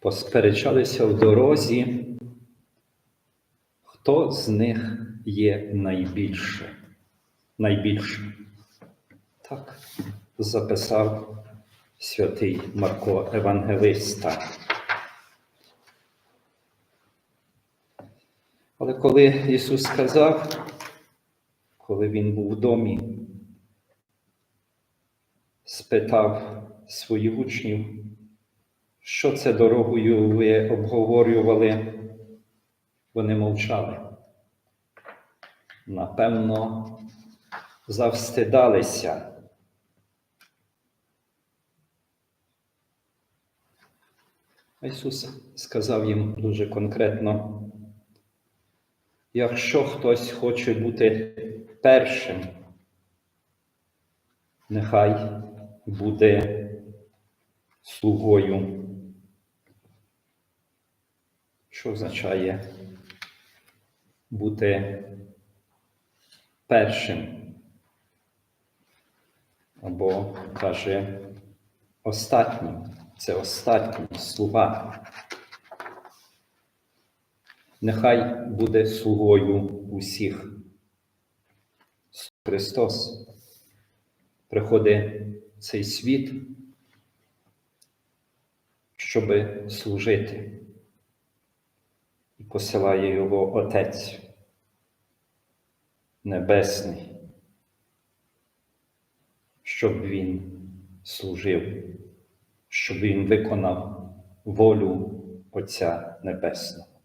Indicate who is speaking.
Speaker 1: посперечалися в дорозі, хто з них є найбільше, найбільше. Так записав святий Марко Евангелиста. Але коли Ісус сказав, коли Він був в домі, спитав своїх учнів, що це дорогою ви обговорювали, вони мовчали. Напевно, завстидалися. Ісус сказав їм дуже конкретно, якщо хтось хоче бути першим, нехай буде слугою. Що означає бути першим? Або каже останнім. Це останній слуга. Нехай буде слугою усіх. Христос приходить в цей світ, щоб служити, і посилає його Отець Небесний, щоб він служив, щоб він виконав волю Отця Небесного.